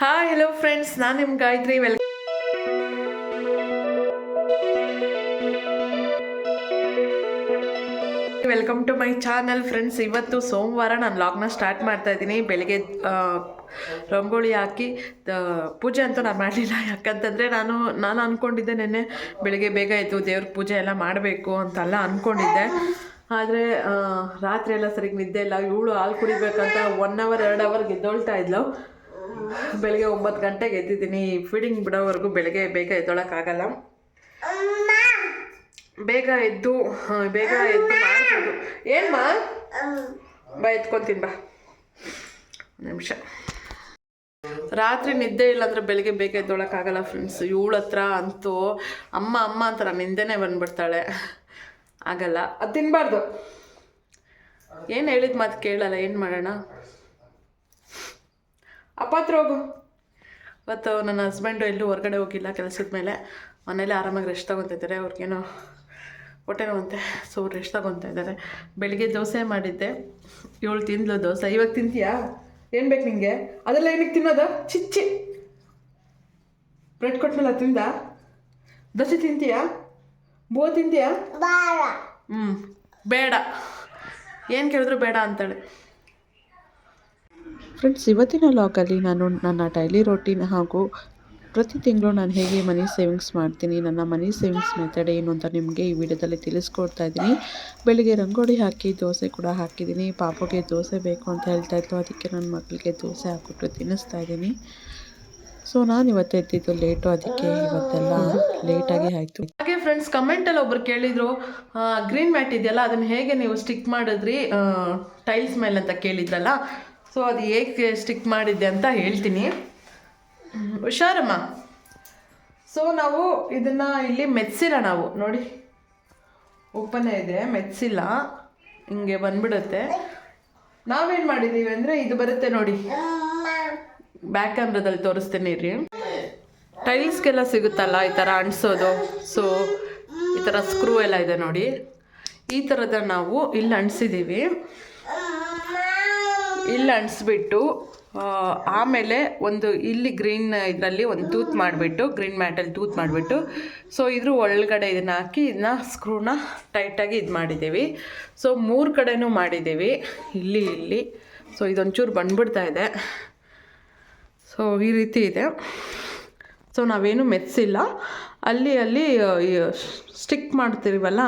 Hi hello friends ನಾನು ನಿಮ್ಮ Gayatri. Well welcome to my channel friends ಇವತ್ತು ಸೋಮವಾರ ನಾನು ಲಾಗ್ನ ಸ್ಟಾರ್ಟ್ ಮಾಡ್ತಾ ಇದ್ದೀನಿ. ಬೆಳಗ್ಗೆ ರಂಗೋಳಿ ಹಾಕಿ ಪೂಜೆ ಅಂತೂ ನಾನು ಮಾಡಲಿಲ್ಲ. ಯಾಕಂತಂದರೆ ನಾನು ನಾನು ಅಂದ್ಕೊಂಡಿದ್ದೆ ನೆನ್ನೆ ಬೆಳಗ್ಗೆ ಬೇಗ ಆಯಿತು ದೇವ್ರ ಪೂಜೆ ಎಲ್ಲ ಮಾಡಬೇಕು ಅಂತೆಲ್ಲ ಅಂದ್ಕೊಂಡಿದ್ದೆ ಆದರೆ ರಾತ್ರಿ ಎಲ್ಲ ಸರಿಗೆ ನಿದ್ದೆ ಇಲ್ಲ. ಇವಳು ಹಾಲು ಕುಡಿಬೇಕಂತ ಒನ್ ಅವರ್ ಎರಡು ಅವರ್ ಗೆದ್ದೋಳ್ತಾ ಇದ್ಲು. ಬೆಳಗ್ಗೆ ಒಂಬತ್ತು ಗಂಟೆಗೆ ಎದ್ದಿದ್ದೀನಿ. ಫೀಡಿಂಗ್ ಬಿಡೋವರೆಗೂ ಬೆಳಗ್ಗೆ ಬೇಗ ಎದ್ದೊಳಕ್ಕಾಗಲ್ಲ ಬೇಗ ಎದ್ದು ಬೇಗ ಎದ್ದು ಮಾಡ್ಬೋದು. ಏನ್ಮಾ ಬಾ, ಎತ್ಕೊಂತೀನಿ, ಬಾ. ನಿಮಿಷ. ರಾತ್ರಿ ನಿದ್ದೆ ಇಲ್ಲಾಂದ್ರೆ ಬೆಳಗ್ಗೆ ಬೇಗ ಎದ್ದೊಳಕ್ಕಾಗಲ್ಲ ಫ್ರೆಂಡ್ಸ್ ಇವಳ ಹತ್ರ ಅಂತೂ ಅಮ್ಮ ಅಮ್ಮ ಅಂತ ನಾನು ಬಂದ್ಬಿಡ್ತಾಳೆ. ಆಗಲ್ಲ. ಅದು ತಿನ್ನಬಾರ್ದು ಏನು ಹೇಳಿದ ಮಾತು ಕೇಳಲ್ಲ ಏನು ಮಾಡೋಣ? ಅಪ್ಪ ಹತ್ರ ಹೋಗು. ಇವತ್ತು ನನ್ನ ಹಸ್ಬೆಂಡು ಎಲ್ಲೂ ಹೊರಗಡೆ ಹೋಗಿಲ್ಲ ಕೆಲಸದ ಮೇಲೆ. ಮನೇಲಿ ಆರಾಮಾಗಿ ರೆಸ್ಟ್ ತೊಗೊತಿದ್ದಾರೆ ಅವ್ರಿಗೇನೋ ಹೊಟ್ಟೆ ನೋವಂತೆ ಸೊ ರೆಸ್ಟ್ ತಗೊತಾ ಇದ್ದಾರೆ. ಬೆಳಿಗ್ಗೆ ದೋಸೆ ಮಾಡಿದ್ದೆ. ಇವಳು ತಿಂದ್ಲು ದೋಸೆ. ಇವಾಗ ತಿಂತೀಯಾ? ಏನು ಬೇಕು ನಿಮಗೆ ಅದೆಲ್ಲ ಏನಕ್ಕೆ ತಿನ್ನೋದು? ಚಿಚ್ಚಿ ಬ್ರೆಡ್ ಕೊಟ್ಮೇಲೆ ಅದು ತಿಂದ? ದೋಸೆ ತಿಂತೀಯಾ? ಬೋ ತಿಂತೀಯಾ? ಹ್ಞೂ ಬೇಡ. ಏನು ಕೇಳಿದ್ರು ಬೇಡ ಅಂತಾಳೆ. ಫ್ರೆಂಡ್ಸ್ ಇವತ್ತಿನ ಲಾಕಲ್ಲಿ ನಾನು ನನ್ನ ಡೈಲಿ ರೊಟೀನ್ ಹಾಗೂ ಪ್ರತಿ ತಿಂಗಳು ನಾನು ಹೇಗೆ ಮನಿ ಸೇವಿಂಗ್ಸ್ ಮಾಡ್ತೀನಿ ನನ್ನ ಮನಿ ಸೇವಿಂಗ್ಸ್ ಮೆಥಡ್ ಏನು ಅಂತ ನಿಮಗೆ ಈ ವಿಡಿಯೋದಲ್ಲಿ ತಿಳಿಸ್ಕೊಡ್ತಾ ಇದ್ದೀನಿ. ಬೆಳಿಗ್ಗೆ ರಂಗೋಲಿ ಹಾಕಿ ದೋಸೆ ಕೂಡ ಹಾಕಿದ್ದೀನಿ. ಪಾಪುಗೆ ದೋಸೆ ಬೇಕು ಅಂತ ಹೇಳ್ತಾ ಇತ್ತು ಅದಕ್ಕೆ ನನ್ನ ಮಕ್ಕಳಿಗೆ ದೋಸೆ ಹಾಕ್ಬಿಟ್ಟು ತಿನ್ನಿಸ್ತಾ ಇದ್ದೀನಿ. ಸೊ ನಾನು ಇವತ್ತು ಎದ್ದಿದ್ದು ಲೇಟು ಅದಕ್ಕೆ ಇವತ್ತೆಲ್ಲ ಲೇಟಾಗಿ ಆಯಿತು. ಹಾಗೆ ಫ್ರೆಂಡ್ಸ್ ಕಮೆಂಟಲ್ಲಿ ಒಬ್ರು ಕೇಳಿದ್ರು ಗ್ರೀನ್ ಮ್ಯಾಟ್ ಇದೆಯಲ್ಲ, ಅದನ್ನು ಹೇಗೆ ನೀವು ಸ್ಟಿಕ್ ಮಾಡಿದ್ರಿ? ಟೈಲ್ಸ್ ಮೇಲೆ ಅಂತ ಕೇಳಿದ್ರಲ್ಲ. ಸೊ ಅದು ಹೇಗೆ ಸ್ಟಿಕ್ ಮಾಡಿದ್ದೆ ಅಂತ ಹೇಳ್ತೀನಿ. ಹುಷಾರಮ್ಮ. ಸೊ ನಾವು ಇದನ್ನ ಇಲ್ಲಿ ಮೆತ್ಸಿಲ್ಲ ನಾವು. ನೋಡಿ, ಓಪನ್ ಇದೆ ಮೆತ್ಸಿಲ್ಲ ಹಿಂಗೆ ಬಂದ್ಬಿಡುತ್ತೆ. ನಾವೇನು ಮಾಡಿದ್ದೀವಿ ಅಂದರೆ ಇದು ಬರುತ್ತೆ ನೋಡಿ. ಬ್ಯಾಕ್ ಕ್ಯಾಮ್ರಾದಲ್ಲಿ ತೋರಿಸ್ತೀನಿ ರೀ ಟೈಲ್ಸ್ಗೆಲ್ಲ ಸಿಗುತ್ತಲ್ಲ ಈ ಥರ ಅಂಟಿಸೋದು? ಸೊ ಈ ಥರ ಸ್ಕ್ರೂ ಎಲ್ಲ ಇದೆ ನೋಡಿ. ಈ ಥರದ ನಾವು ಇಲ್ಲಿ ಅಂಟಿಸಿದ್ದೀವಿ ಇಲ್ಲಿ ಅಂಟಿಸ್ಬಿಟ್ಟು ಆಮೇಲೆ ಒಂದು ಇಲ್ಲಿ ಗ್ರೀನ್ ಇದರಲ್ಲಿ ಒಂದು ತೂತ್ ಮಾಡಿಬಿಟ್ಟು ಗ್ರೀನ್ ಮ್ಯಾಟಲ್ಲಿ ತೂತ್ ಮಾಡಿಬಿಟ್ಟು ಸೊ ಇದ್ರ ಒಳಗಡೆ ಇದನ್ನು ಹಾಕಿ ಇದನ್ನ ಸ್ಕ್ರೂನ ಟೈಟಾಗಿ ಇದು ಮಾಡಿದ್ದೀವಿ ಸೊ ಮೂರು ಕಡೆನೂ ಮಾಡಿದ್ದೀವಿ ಇಲ್ಲಿ ಇಲ್ಲಿ. ಸೊ ಇದೊಂಚೂರು ಬಂದ್ಬಿಡ್ತಾ ಇದೆ. ಸೊ ಈ ರೀತಿ ಇದೆ. ಸೊ ನಾವೇನು ಮೆತ್ಸಿಲ್ಲ ಅಲ್ಲಿ ಅಲ್ಲಿ ಸ್ಟಿಕ್ ಮಾಡ್ತಿರ್ವಲ್ಲ,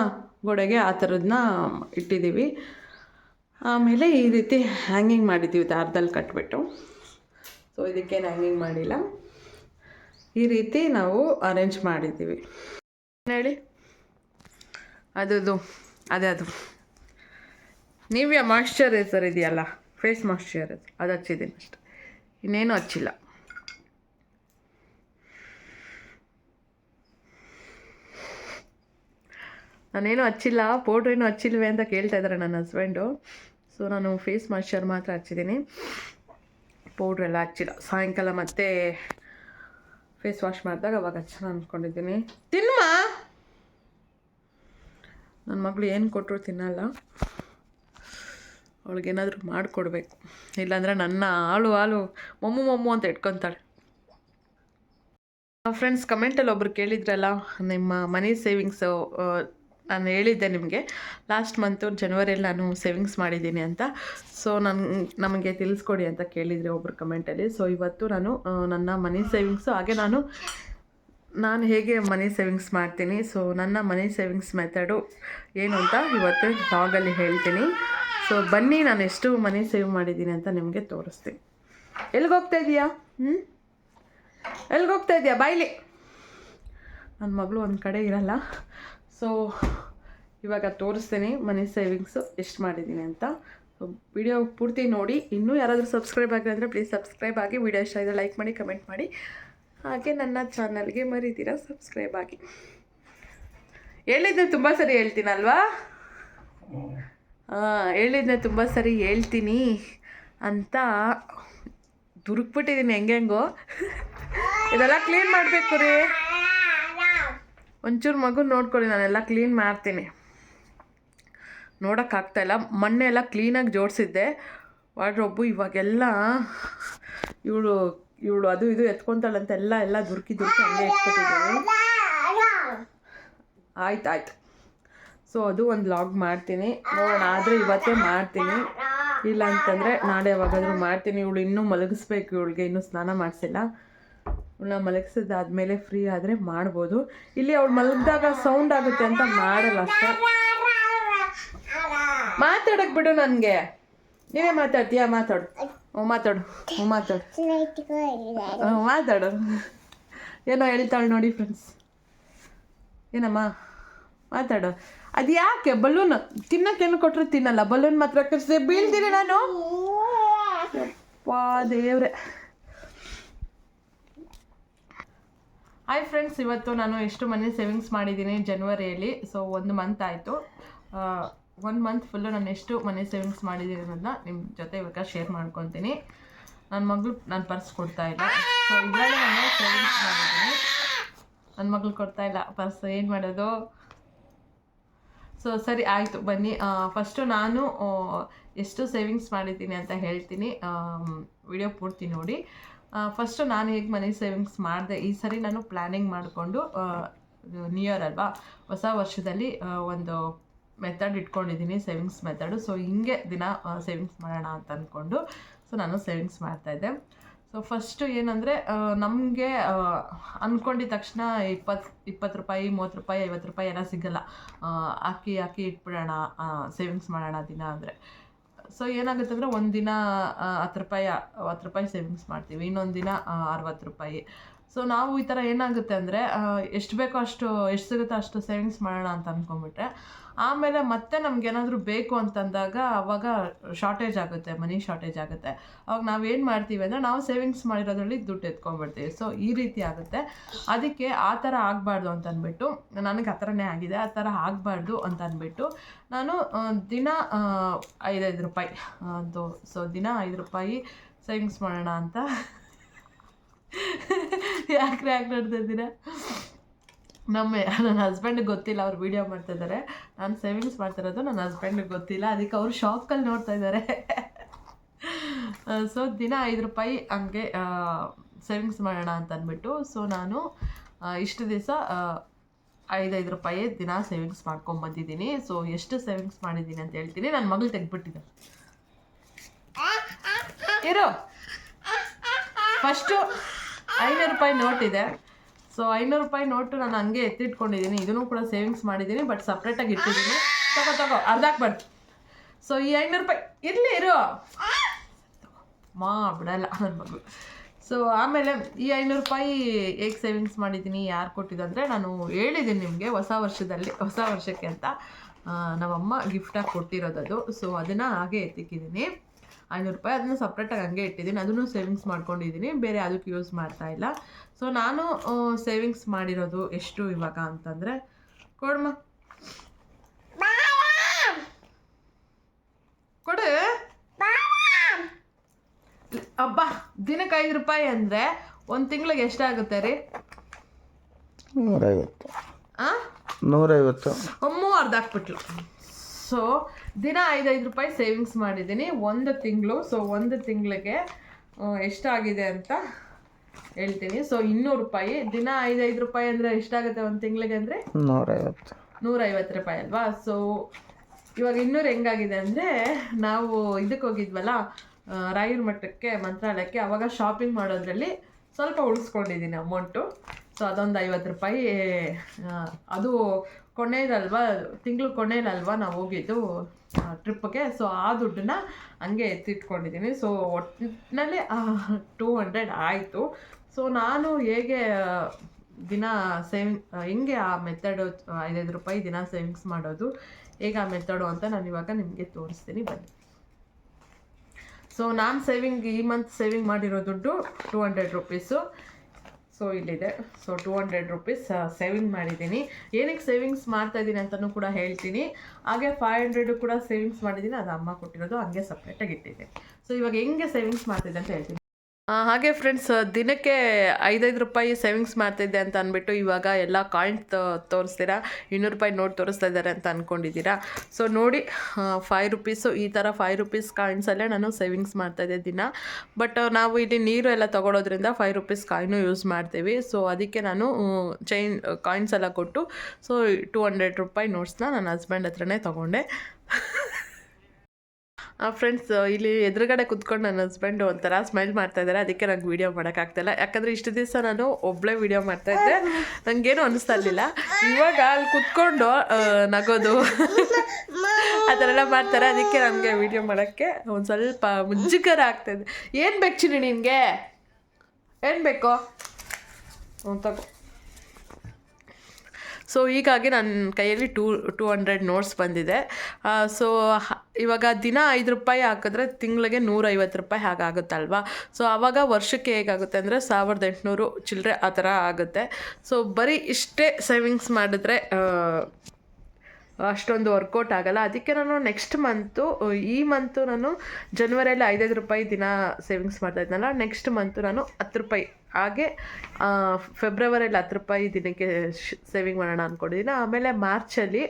ಗೋಡೆಗೆ ಆ ಥರದನ್ನ ಇಟ್ಟಿದ್ದೀವಿ. ಆಮೇಲೆ ಈ ರೀತಿ ಹ್ಯಾಂಗಿಂಗ್ ಮಾಡಿದ್ದೀವಿ, ದಾರದಲ್ಲಿ ಕಟ್ಬಿಟ್ಟು. ಸೊ ಇದಕ್ಕೇನು ಹ್ಯಾಂಗಿಂಗ್ ಮಾಡಿಲ್ಲ. ಈ ರೀತಿ ನಾವು ಅರೇಂಜ್ ಮಾಡಿದ್ದೀವಿ. ಹೇಳಿ. ಅದು ಅದೇ ಅದು. ನೀವ್ಯಾ ಮಾಯಶ್ಚರೈಸರ್ ಇದೆಯಲ್ಲ? ಫೇಸ್ ಮಾಯಶ್ಚರೈಸರ್ ಅದು ಹಚ್ಚಿದ್ದೀನಿ ಅಷ್ಟೆ. ಇನ್ನೇನು ಹಚ್ಚಿಲ್ಲ. ನಾನೇನು ಹಚ್ಚಿಲ್ಲ ಪೌಡ್ರ್ ಏನು ಹಚ್ಚಿಲ್ವೇ ಅಂತ ಕೇಳ್ತಾ ಇದ್ದಾರೆ ನನ್ನ ಹಸ್ಬೆಂಡು ಸೊ ನಾನು ಫೇಸ್ ಮಾಯ್ಶ್ಚರ್ ಮಾತ್ರ ಹಚ್ಚಿದ್ದೀನಿ. ಪೌಡ್ರ್ ಎಲ್ಲ ಹಚ್ಚಿಲ್ಲ. ಸಾಯಂಕಾಲ ಮತ್ತೆ ಫೇಸ್ ವಾಶ್ ಮಾಡಿದಾಗ ಅವಾಗ ಹಚ್ಚೋಣ ಅಂದ್ಕೊಂಡಿದ್ದೀನಿ ತಿನ್ನುವ? ನನ್ನ ಮಗಳು ಏನು ಕೊಟ್ಟರು ತಿನ್ನಲ್ಲ. ಅವಳಿಗೇನಾದರೂ ಮಾಡಿಕೊಡ್ಬೇಕು. ಇಲ್ಲಾಂದರೆ ನನ್ನ ಆಳು ಆಳು ಮೊಮ್ಮು ಮೊಮ್ಮು ಅಂತ ಇಟ್ಕೊತಾಳೆ ಫ್ರೆಂಡ್ಸ್ ಕಮೆಂಟಲ್ಲಿ ಒಬ್ರು ಕೇಳಿದ್ರಲ್ಲ, ನಿಮ್ಮ ಮನಿ ಸೇವಿಂಗ್ಸು ನಾನು ಹೇಳಿದ್ದೆ ನಿಮಗೆ. ಲಾಸ್ಟ್ ಮಂತು ಜನವರಿಯಲ್ಲಿ ನಾನು ಸೇವಿಂಗ್ಸ್ ಮಾಡಿದ್ದೀನಿ ಅಂತ. ಸೊ ನನ್ನ ನಮಗೆ ತಿಳಿಸ್ಕೊಡಿ ಅಂತ ಕೇಳಿದರೆ ಒಬ್ರು ಕಮೆಂಟಲ್ಲಿ ಸೊ ಇವತ್ತು ನಾನು ನನ್ನ ಮನಿ ಸೇವಿಂಗ್ಸು ಹಾಗೆ ನಾನು ನಾನು ಹೇಗೆ ಮನಿ ಸೇವಿಂಗ್ಸ್ ಮಾಡ್ತೀನಿ. ಸೊ ನನ್ನ ಮನಿ ಸೇವಿಂಗ್ಸ್ ಮೆಥಡು ಏನು ಅಂತ ಇವತ್ತು ಬ್ಲಾಗಲ್ಲಿ ಹೇಳ್ತೀನಿ. ಸೊ ಬನ್ನಿ, ನಾನು ಎಷ್ಟು ಮನಿ ಸೇವ್ ಮಾಡಿದ್ದೀನಿ ಅಂತ ನಿಮಗೆ ತೋರಿಸ್ತೀನಿ. ಎಲ್ಲಿಗೆ ಹೋಗ್ತಾ ಇದೀಯಾ? ಹ್ಞೂ ಎಲ್ಲಿಗೆ ಹೋಗ್ತಾ ಇದೆಯಾ? ಬಾಯ್ಲಿ. ನನ್ನ ಮಗಳು ಒಂದು ಕಡೆ ಇರಲ್ಲ. ಸೊ ಇವಾಗ ತೋರಿಸ್ತೀನಿ ಮನಿ ಸೇವಿಂಗ್ಸು ಎಷ್ಟು ಮಾಡಿದ್ದೀನಿ ಅಂತ. ವಿಡಿಯೋ ಪೂರ್ತಿ ನೋಡಿ. ಇನ್ನೂ ಯಾರಾದರೂ ಸಬ್ಸ್ಕ್ರೈಬ್ ಆಗಿಲ್ಲ ಅಂದರೆ ಪ್ಲೀಸ್ ಸಬ್ಸ್ಕ್ರೈಬ್ ಆಗಿ. ವಿಡಿಯೋ ಇಷ್ಟ ಇದೆ ಲೈಕ್ ಮಾಡಿ ಕಮೆಂಟ್ ಮಾಡಿ. ಹಾಗೆ ನನ್ನ ಚಾನಲ್ಗೆ ಮರಿತೀರಾ? ಸಬ್ಸ್ಕ್ರೈಬ್ ಆಗಿ. ಹೇಳಿದ್ದೆ ತುಂಬ ಸರಿ ಹೇಳ್ತೀನಲ್ವಾ? ಹೇಳಿದ್ನೆ ತುಂಬ ಸರಿ ಹೇಳ್ತೀನಿ ಅಂತ ದುರುಕ್ಬಿಟ್ಟಿದ್ದೀನಿ. ಹೆಂಗೆಂಗೋ ಇದೆಲ್ಲ ಕ್ಲೀನ್ ಮಾಡಬೇಕು ರೀ. ಒಂಚೂರು ಮಗು ನೋಡ್ಕೊಳ್ಳಿ, ನಾನೆಲ್ಲ ಕ್ಲೀನ್ ಮಾಡ್ತೀನಿ. ನೋಡೋಕ್ಕಾಗ್ತಾಯಿಲ್ಲ ಮೊನ್ನೆ ಎಲ್ಲ ಕ್ಲೀನಾಗಿ ಜೋಡಿಸಿದ್ದೆ. ವಾಡ್ರೊಬ್ಬು ಇವಾಗೆಲ್ಲ ಇವಳು ಇವಳು ಅದು ಇದು ಎತ್ಕೊತಾಳಂತೆಲ್ಲ ಎಲ್ಲ ಎಲ್ಲ ದುರ್ಕಿ ದುರ್ಕಿ ಹಂಗೆ ಎತ್ಕೊಟ್ಟಿದ್ದೀವಿ ಆಯ್ತು ಆಯ್ತು. ಸೊ ಅದು ಒಂದು ಲಾಗ್ ಮಾಡ್ತೀನಿ. ನೋಡೋಣ, ಆದರೆ ಇವತ್ತೇ ಮಾಡ್ತೀನಿ. ಇಲ್ಲ ಅಂತಂದರೆ ನಾಳೆ ಯಾವಾಗಾದರೂ ಮಾಡ್ತೀನಿ. ಇವಳು ಇನ್ನೂ ಮಲಗಿಸ್ಬೇಕು, ಇವಳಿಗೆ ಇನ್ನೂ ಸ್ನಾನ ಮಾಡಿಸಿಲ್ಲ. ಇವಳನ್ನ ಮಲಗಿಸಿದಾದ್ಮೇಲೆ ಫ್ರೀ ಆದರೆ ಮಾಡ್ಬೋದು. ಇಲ್ಲಿ ಅವಳು ಮಲಗಿದಾಗ ಸೌಂಡ್ ಆಗುತ್ತೆ ಅಂತ ಮಾಡಲ್ಲ ಅಷ್ಟೇ. ಮಾತಾಡಕ್ ಬಿಡು ನನಗೆ. ನೀವೇ ಮಾತಾಡ್ತೀಯಾ? ಮಾತಾಡು. ಹ್ಞೂ ಮಾತಾಡು. ಹ್ಞೂ ಮಾತಾಡು. ಹ್ಞೂ ಮಾತಾಡು. ಏನೋ ಹೇಳ್ತಾಳೆ ನೋಡಿ ಫ್ರೆಂಡ್ಸ್ ಏನಮ್ಮ? ಮಾತಾಡು. ಅದು ಯಾಕೆ? ಬಲೂನ್ ತಿನ್ನಕ್ಕೇನು ಕೊಟ್ಟರೆ ತಿನ್ನಲ್ಲ. ಬಲೂನ್ ಮಾತ್ರ ಕರ್ಸಿ ಬೀಳ್ತೀನಿ ನಾನು? ದೇವ್ರೆ. ಹಾಯ್ ಫ್ರೆಂಡ್ಸ್ ಇವತ್ತು ನಾನು ಎಷ್ಟು ಮನಿ ಸೇವಿಂಗ್ಸ್ ಮಾಡಿದ್ದೀನಿ ಜನ್ವರಿಯಲ್ಲಿ ಸೊ ಒಂದು ಮಂತ್ ಆಯಿತು. ಒಂದು ಮಂತ್ ಫುಲ್ಲು ನಾನು ಎಷ್ಟು ಮನಿ ಸೇವಿಂಗ್ಸ್ ಮಾಡಿದ್ದೀನಿ ಅನ್ನೋದನ್ನ ನಿಮ್ಮ ಜೊತೆ ಇವಾಗ ಶೇರ್ ಮಾಡ್ಕೊತೀನಿ. ನನ್ನ ಮಗಳು ನಾನು ಪರ್ಸ್ ಕೊಡ್ತಾ ಇಲ್ಲ. ಸೊ ಇದರಲ್ಲಿ ನಾನು ಸೇವಿಂಗ್ಸ್ ಮಾಡಿದ್ದೀನಿ. ನನ್ನ ಮಗಳು ಕೊಡ್ತಾ ಇಲ್ಲ. ಪರ್ಸ್ ಏನು ಮಾಡೋದು? ಸೊ ಸರಿ, ಆಯಿತು. ಬನ್ನಿ. ಫಸ್ಟು ನಾನು ಎಷ್ಟು ಸೇವಿಂಗ್ಸ್ ಮಾಡಿದ್ದೀನಿ ಅಂತ ಹೇಳ್ತೀನಿ. ವಿಡಿಯೋ ಪೂರ್ತಿ ನೋಡಿ. ಫಸ್ಟು ನಾನು ಹೇಗೆ ಮನಿ ಸೇವಿಂಗ್ಸ್ ಮಾಡಿದೆ? ಈ ಸರಿ ನಾನು ಪ್ಲ್ಯಾನಿಂಗ್ ಮಾಡಿಕೊಂಡು ನ್ಯೂ ಇಯರ್ ಅಲ್ವಾ? ಹೊಸ ವರ್ಷದಲ್ಲಿ ಒಂದು ಮೆಥಡ್ ಇಟ್ಕೊಂಡಿದ್ದೀನಿ ಸೇವಿಂಗ್ಸ್ ಮೆಥಡು ಸೊ ಹಿಂಗೆ ದಿನ ಸೇವಿಂಗ್ಸ್ ಮಾಡೋಣ ಅಂತ ಅಂದ್ಕೊಂಡು ಸೊ, ನಾನು ಸೇವಿಂಗ್ಸ್ ಮಾಡ್ತಾಯಿದ್ದೆ ಸೊ ಫಸ್ಟು ಏನಂದರೆ ನಮಗೆ ಅಂದ್ಕೊಂಡಿದ ತಕ್ಷಣ ಇಪ್ಪತ್ತು ಇಪ್ಪತ್ತು ರೂಪಾಯಿ ಮೂವತ್ತು ರೂಪಾಯಿ ಐವತ್ತು ರೂಪಾಯಿ ಎಲ್ಲ ಸಿಗಲ್ಲ. ಹಾಕಿ ಹಾಕಿ ಇಟ್ಬಿಡೋಣ ಸೇವಿಂಗ್ಸ್ ಮಾಡೋಣ ದಿನ ಅಂದರೆ. ಸೊ ಏನಾಗುತ್ತೆ ಅಂದರೆ, ಒಂದು ದಿನ ಹತ್ತು ರೂಪಾಯಿ ಹತ್ತು ರೂಪಾಯಿ ಸೇವಿಂಗ್ಸ್ ಮಾಡ್ತೀವಿ. ಇನ್ನೊಂದು ದಿನ ಅರವತ್ತು ರೂಪಾಯಿ. ಸೊ ನಾವು ಈ ಥರ ಏನಾಗುತ್ತೆ ಅಂದರೆ ಎಷ್ಟು ಬೇಕೋ ಅಷ್ಟು, ಎಷ್ಟು ಸಿಗುತ್ತೋ ಅಷ್ಟು ಸೇವಿಂಗ್ಸ್ ಮಾಡೋಣ ಅಂತ ಅಂದ್ಕೊಂಡ್ಬಿಟ್ರೆ ಆಮೇಲೆ ಮತ್ತೆ ನಮ್ಗೇನಾದರೂ ಬೇಕು ಅಂತಂದಾಗ ಅವಾಗ ಶಾರ್ಟೇಜ್ ಆಗುತ್ತೆ ಮನಿ ಶಾರ್ಟೇಜ್ ಆಗುತ್ತೆ. ಅವಾಗ ಏನು ಮಾಡ್ತೀವಿ ಅಂದರೆ ನಾವು ಸೇವಿಂಗ್ಸ್ ಮಾಡಿರೋದ್ರಲ್ಲಿ ದುಡ್ಡು ಎತ್ಕೊಂಡ್ಬಿಡ್ತೀವಿ. ಸೊ ಈ ರೀತಿ ಆಗುತ್ತೆ. ಅದಕ್ಕೆ ಆ ಥರ ಆಗಬಾರ್ದು ಅಂತ ಅಂದ್ಬಿಟ್ಟು ನನಗೆ ಆ ಆಗಿದೆ, ಆ ಥರ ಆಗಬಾರ್ದು ಅಂತ ಅಂದ್ಬಿಟ್ಟು ನಾನು ದಿನ ಐದೈದು ರೂಪಾಯಿ ಅದು ಸೊ ದಿನ ಐದು ರೂಪಾಯಿ ಸೇವಿಂಗ್ಸ್ ಮಾಡೋಣ ಅಂತ. ಯಾಕೆ ನೋಡ್ತಿದ್ದೀರಾ ನಮ್ಮ ನನ್ನ ಹಸ್ಬೆಂಡ್ ಗೊತ್ತಿಲ್ಲ ಅವ್ರು ವೀಡಿಯೋ ಮಾಡ್ತಿದ್ದಾರೆ ನಾನು ಸೇವಿಂಗ್ಸ್ ಮಾಡ್ತಿರೋದು ನನ್ನ ಹಸ್ಬೆಂಡಿಗೆ ಗೊತ್ತಿಲ್ಲ. ಅದಕ್ಕೆ ಅವರು ಶಾಕಲ್ಲಿ ನೋಡ್ತಾ ಇದ್ದಾರೆ ಸೊ ದಿನ ಐದು ರೂಪಾಯಿ ಹಂಗೆ ಸೇವಿಂಗ್ಸ್ ಮಾಡೋಣ ಅಂತ ಅಂದ್ಬಿಟ್ಟು ಸೊ ನಾನು ಇಷ್ಟು ದಿವಸ ಐದೈದು ರೂಪಾಯಿ ದಿನ ಸೇವಿಂಗ್ಸ್ ಮಾಡ್ಕೊಂಬಂದಿದ್ದೀನಿ. ಸೊ ಎಷ್ಟು ಸೇವಿಂಗ್ಸ್ ಮಾಡಿದ್ದೀನಿ ಅಂತ ಹೇಳ್ತೀನಿ. ನನ್ನ ಮಗಳು ತೆಗ್ದುಬಿಟ್ಟಿದ್ದೆ ಇರೋ. ಫಸ್ಟು ಐನೂರು ರೂಪಾಯಿ ನೋಟ್ ಇದೆ. ಸೊ ಐನೂರು ರೂಪಾಯಿ ನೋಟು ನಾನು ಹಂಗೆ ಎತ್ತಿಟ್ಕೊಂಡಿದ್ದೀನಿ. ಇದನ್ನು ಕೂಡ ಸೇವಿಂಗ್ಸ್ ಮಾಡಿದ್ದೀನಿ ಬಟ್ ಸಪ್ರೇಟಾಗಿ ಇಟ್ಟಿದ್ದೀನಿ. ತಗೋ ತಗೋ ಅರ್ಧ ಹಾಕ್ಬಾರ್ದು ಸೊ ಈ ಐನೂರು ರೂಪಾಯಿ, ಇರಲಿ, ಇರು. ಮಾ, ಬಿಡಲ್ಲ ನನ್ನ ಮಗಳು. ಸೊ ಆಮೇಲೆ ಈ ಐನೂರು ರೂಪಾಯಿ ಹೇಗೆ ಸೇವಿಂಗ್ಸ್ ಮಾಡಿದ್ದೀನಿ, ಯಾರು ಕೊಟ್ಟಿದ್ದಂದರೆ ನಾನು ಹೇಳಿದ್ದೀನಿ ನಿಮಗೆ ಹೊಸ ವರ್ಷದಲ್ಲಿ, ಹೊಸ ವರ್ಷಕ್ಕೆ ಅಂತ. ನಮ್ಮಮ್ಮ ಗಿಫ್ಟಾಗಿ ಕೊಟ್ಟಿರೋದದು. ಸೊ ಅದನ್ನು ಹಾಗೆ ಎತ್ತಿಕ್ಕಿದ್ದೀನಿ. ಐನೂರು ರೂಪಾಯಿ ಅದನ್ನು ಸಪ್ರೇಟಾಗಿ ಹಂಗೆ ಇಟ್ಟಿದ್ದೀನಿ. ಅದನ್ನು ಸೇವಿಂಗ್ಸ್ ಮಾಡ್ಕೊಂಡಿದ್ದೀನಿ. ಬೇರೆ ಅದಕ್ಕೆ ಯೂಸ್ ಮಾಡ್ತಾ ಇಲ್ಲ. ಸೊ ನಾನು ಸೇವಿಂಗ್ಸ್ ಮಾಡಿರೋದು ಎಷ್ಟು ಇವಾಗ ಅಂತಂದರೆ ಕೊಡಮ್ಮ ಕೊಡು. ಅಬ್ಬಾ ದಿನಕ್ಕೆ ಐದು ರೂಪಾಯಿ ಅಂದರೆ ಒಂದು ತಿಂಗಳಿಗೆ ಎಷ್ಟಾಗುತ್ತೆ ರೀ? ನೂರೈವತ್ತು. ನೂರೈವತ್ತು. ಅರ್ಧ ಹಾಕ್ಬಿಟ್ಲು ಸೊ ದಿನ ಐದೈದು ರೂಪಾಯಿ ಸೇವಿಂಗ್ಸ್ ಮಾಡಿದ್ದೀನಿ. ಒಂದು ತಿಂಗಳು ಸೊ ಒಂದು ತಿಂಗಳಿಗೆ ಎಷ್ಟಾಗಿದೆ ಅಂತ ಹೇಳ್ತೀನಿ. ಸೊ ಇನ್ನೂರು ರೂಪಾಯಿ. ದಿನ ಐದೈದು ರೂಪಾಯಿ ಅಂದರೆ ಎಷ್ಟಾಗುತ್ತೆ ಒಂದು ತಿಂಗಳಿಗೆ ಅಂದರೆ? ನೂರೈವತ್ತು. ನೂರೈವತ್ತು ರೂಪಾಯಿ ಅಲ್ವಾ? ಸೊ ಇವಾಗ ಇನ್ನೂರು ಹೆಂಗಾಗಿದೆ ಅಂದರೆ ನಾವು ಇದಕ್ಕೆ ಹೋಗಿದ್ವಲ್ಲ ರಾಯೂರ್ ಮಠಕ್ಕೆ ಮಂತ್ರಾಲಯಕ್ಕೆ ಅವಾಗ ಶಾಪಿಂಗ್ ಮಾಡೋದ್ರಲ್ಲಿ ಸ್ವಲ್ಪ ಉಳಿಸ್ಕೊಂಡಿದ್ದೀನಿ ಅಮೌಂಟು ಸೊ ಅದೊಂದು ಐವತ್ತು ರೂಪಾಯಿ ಅದು ಕೊನೆಯದಲ್ವಾ ತಿಂಗಳು ಕೊನೆಯಲ್ವ ನಾವು ಹೋಗಿದ್ದು ಟ್ರಿಪ್ಗೆ. ಸೊ ಆ ದುಡ್ಡನ್ನ ಹಂಗೆ ಎತ್ತಿಟ್ಕೊಂಡಿದ್ದೀನಿ ಸೊ ಒಟ್ಟಿನಲ್ಲಿ ಟೂ ಹಂಡ್ರೆಡ್ ಆಯಿತು. ಸೊ ನಾನು ಹೇಗೆ ದಿನ ಸೇವಿಂಗ್ ಹೆಂಗೆ ಆ ಮೆಥಡು ಐದೈದು ರೂಪಾಯಿ ದಿನ ಸೇವಿಂಗ್ಸ್ ಮಾಡೋದು, ಹೇಗೆ ಆ ಮೆಥಡು ಅಂತ ನಾನು ಇವಾಗ ನಿಮಗೆ ತೋರಿಸ್ತೀನಿ. ಬನ್ನಿ. ಸೊ ನಾನು ಸೇವಿಂಗ್, ಈ ಮಂತ್ ಸೇವಿಂಗ್ ಮಾಡಿರೋ ದುಡ್ಡು ಟೂ ಹಂಡ್ರೆಡ್ ರುಪೀಸು. ಸೊ ಇಲ್ಲಿದೆ. So two hundred rupees saving ಮಾಡಿದ್ದೀನಿ. ಏನಕ್ಕೆ ಸೇವಿಂಗ್ಸ್ ಮಾಡ್ತಾ ಇದ್ದೀನಿ ಅಂತಲೂ ಕೂಡ ಹೇಳ್ತೀನಿ. ಹಾಗೆ ಫೈವ್ ಹಂಡ್ರೆಡು ಕೂಡ ಸೇವಿಂಗ್ಸ್ ಮಾಡಿದ್ದೀನಿ. ಅದು ಅಮ್ಮ ಕೊಟ್ಟಿರೋದು, ಹಂಗೆ ಸಪ್ರೇಟಾಗಿ ಇಟ್ಟಿದ್ದೆ ಸೊ ಇವಾಗ ಹೆಂಗೆ ಸೇವಿಂಗ್ಸ್ ಮಾಡ್ತಿದ್ದೆ ಅಂತ ಹೇಳ್ತೀನಿ. ಹಾಗೆ ಫ್ರೆಂಡ್ಸ್ ದಿನಕ್ಕೆ ಐದೈದು ರೂಪಾಯಿ ಸೇವಿಂಗ್ಸ್ ಮಾಡ್ತಿದ್ದೆ ಅಂತ ಅಂದ್ಬಿಟ್ಟು ಇವಾಗ ಎಲ್ಲ ಕಾಯಿನ್ ತೋರಿಸ್ತೀರಾ? ಇನ್ನೂರು ರೂಪಾಯಿ ನೋಟ್ ತೋರಿಸ್ತಾ ಇದ್ದಾರೆ ಅಂತ ಅಂದ್ಕೊಂಡಿದ್ದೀರಾ ಸೊ ನೋಡಿ ಫೈವ್ ರುಪೀಸು ಈ ಥರ ಫೈವ್ ರುಪೀಸ್ ಕಾಯಿನ್ಸಲ್ಲೇ ನಾನು ಸೇವಿಂಗ್ಸ್ ಮಾಡ್ತಾಯಿದ್ದೆ ದಿನ. ಬಟ್ ನಾವು ಇಲ್ಲಿ ನೀರು ಎಲ್ಲ ತೊಗೊಳೋದ್ರಿಂದ ಫೈವ್ ರುಪೀಸ್ ಕಾಯಿನು ಯೂಸ್ ಮಾಡ್ತೀವಿ. ಸೊ ಅದಕ್ಕೆ ನಾನು ಚೈನ್ ಕಾಯಿನ್ಸ್ ಎಲ್ಲ ಕೊಟ್ಟು ಸೊ ಟೂ ಹಂಡ್ರೆಡ್ ರೂಪಾಯಿ ನೋಟ್ಸ್ನ ನನ್ನ ಹಸ್ಬೆಂಡ್ ಹತ್ರನೇ ತೊಗೊಂಡೆ. ಫ್ರೆಂಡ್ಸ್ ಇಲ್ಲಿ ಎದುರುಗಡೆ ಕುತ್ಕೊಂಡು ನನ್ನ ಹಸ್ಬೆಂಡ್ ಒಂಥರ ಸ್ಮೈಲ್ ಮಾಡ್ತಾ ಇದ್ದಾರೆ ಅದಕ್ಕೆ ನಂಗೆ ವೀಡಿಯೋ ಮಾಡೋಕ್ಕಾಗ್ತಾಯಿಲ್ಲ ಯಾಕಂದರೆ ಇಷ್ಟು ದಿವಸ ನಾನು ಒಬ್ಬಳೇ ವೀಡಿಯೋ ಮಾಡ್ತಾಯಿದ್ದೆ ನನಗೇನು ಅನಿಸ್ತಾ ಇರಲಿಲ್ಲ. ಇವಾಗ ಅಲ್ಲಿ ಕುತ್ಕೊಂಡು ನಗೋದು. ಆ ಥರ ಎಲ್ಲ ಮಾಡ್ತಾರೆ. ಅದಕ್ಕೆ ನನಗೆ ವೀಡಿಯೋ ಮಾಡೋಕ್ಕೆ ಒಂದು ಸ್ವಲ್ಪ ಮುಜುಗರ ಆಗ್ತಾಯಿದೆ ಏನು ಬೇಕು ಚಿನ್ನಿ ನಿನಗೆ? ಏನು ಬೇಕು? ತಗೋ. ಸೊ ಹೀಗಾಗಿ ನನ್ನ ಕೈಯಲ್ಲಿ ಟೂ ಟೂ ಹಂಡ್ರೆಡ್ ನೋಟ್ಸ್ ಬಂದಿದೆ. ಸೊ ಇವಾಗ ದಿನ ಐದು ರೂಪಾಯಿ ಹಾಕಿದ್ರೆ ತಿಂಗಳಿಗೆ ನೂರೈವತ್ತು ರೂಪಾಯಿ ಹಾಗಾಗುತ್ತಲ್ವಾ? ಸೊ ಆವಾಗ ವರ್ಷಕ್ಕೆ ಹೇಗಾಗುತ್ತೆ ಅಂದರೆ ಸಾವಿರದ ಎಂಟುನೂರು ಚಿಲ್ಲರೆ ಆ ಥರ ಆಗುತ್ತೆ. ಸೊ ಬರೀ ಇಷ್ಟೇ ಸೇವಿಂಗ್ಸ್ ಮಾಡಿದ್ರೆ ಅಷ್ಟೊಂದು ವರ್ಕೌಟ್ ಆಗಲ್ಲ. ಅದಕ್ಕೆ ನಾನು ನೆಕ್ಸ್ಟ್ ಮಂತು ಈ ಮಂತು ನಾನು ಜನ್ವರಿಯಲ್ಲಿ ಐದೈದು ರೂಪಾಯಿ ದಿನ ಸೇವಿಂಗ್ಸ್ ಮಾಡ್ತಾ ಇದ್ನಲ್ಲ ನೆಕ್ಸ್ಟ್ ಮಂತು ನಾನು ಹತ್ತು ರೂಪಾಯಿ ಹಾಗೆ ಫೆಬ್ರವರಿಯಲ್ಲಿ ಹತ್ತು ರೂಪಾಯಿ ದಿನಕ್ಕೆ ಸೇವಿಂಗ್ ಮಾಡೋಣ ಅಂದ್ಕೊಂಡಿದ್ದೀನಿ ಆಮೇಲೆ ಮಾರ್ಚಲ್ಲಿ